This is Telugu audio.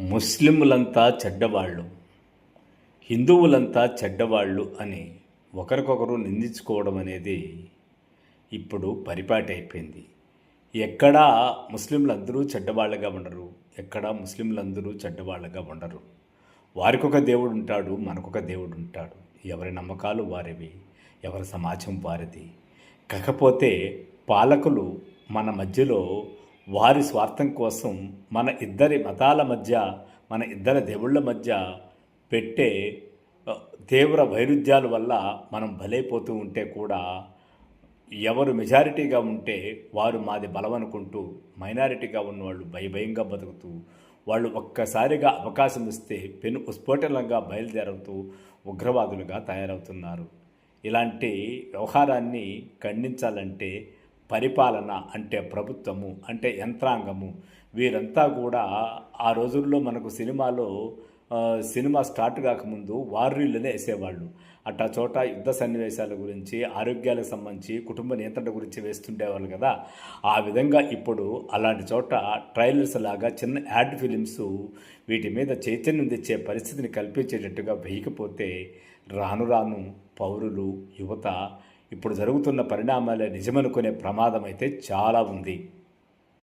ముస్లింలంతా చెడ్డవాళ్ళు హిందువులంతా చెడ్డవాళ్ళు అని ఒకరికొకరు నిందించుకోవడం అనేది ఇప్పుడు పరిపాటి అయిపోయింది. ఎక్కడా ముస్లింలందరూ చెడ్డవాళ్ళగా ఉండరు ఎక్కడా ముస్లింలందరూ చెడ్డవాళ్ళగా ఉండరు. వారికొక దేవుడు ఉంటాడు మనకొక దేవుడు ఉంటాడు. ఎవరి నమ్మకాలు వారివి ఎవరి సమాజం వారిది. కాకపోతే పాలకులు మన మధ్యలో వారి స్వార్థం కోసం మన ఇద్దరి మతాల మధ్య మన ఇద్దరి దేవుళ్ళ మధ్య పెట్టే తీవ్ర వైరుధ్యాల వల్ల మనం బలైపోతూ ఉంటే కూడా ఎవరు మెజారిటీగా ఉంటే వారు మాది బలం అనుకుంటూ మైనారిటీగా ఉన్నవాళ్ళు భయభయంగా బతుకుతూ వాళ్ళు ఒక్కసారిగా అవకాశం ఇస్తే పెను ఉస్ఫోటనంగా బయలుదేరుతూ ఉగ్రవాదులుగా తయారవుతున్నారు. ఇలాంటి వ్యవహారాన్ని ఖండించాలంటే పరిపాలన అంటే ప్రభుత్వము అంటే యంత్రాంగము. వీరంతా కూడా ఆ రోజుల్లో మనకు సినిమాలో సినిమా స్టార్ట్ కాకముందు వార్రీళ్ళనే వేసేవాళ్ళు. అట్టా చోట యుద్ధ సన్నివేశాల గురించి ఆరోగ్యాలకు సంబంధించి కుటుంబ నియంత్రణ గురించి వేస్తుండేవాళ్ళు కదా. ఆ విధంగా ఇప్పుడు అలాంటి చోట ట్రైలర్స్ లాగా చిన్న యాడ్ ఫిలిమ్స్ వీటి మీద చైతన్యం తెచ్చే పరిస్థితిని కల్పించేటట్టుగా వేయకపోతే రాను రాను పౌరులు యువత ఇప్పుడు జరుగుతున్న పరిణామాలే నిజమనుకునే ప్రమాదం అయితే చాలా ఉంది.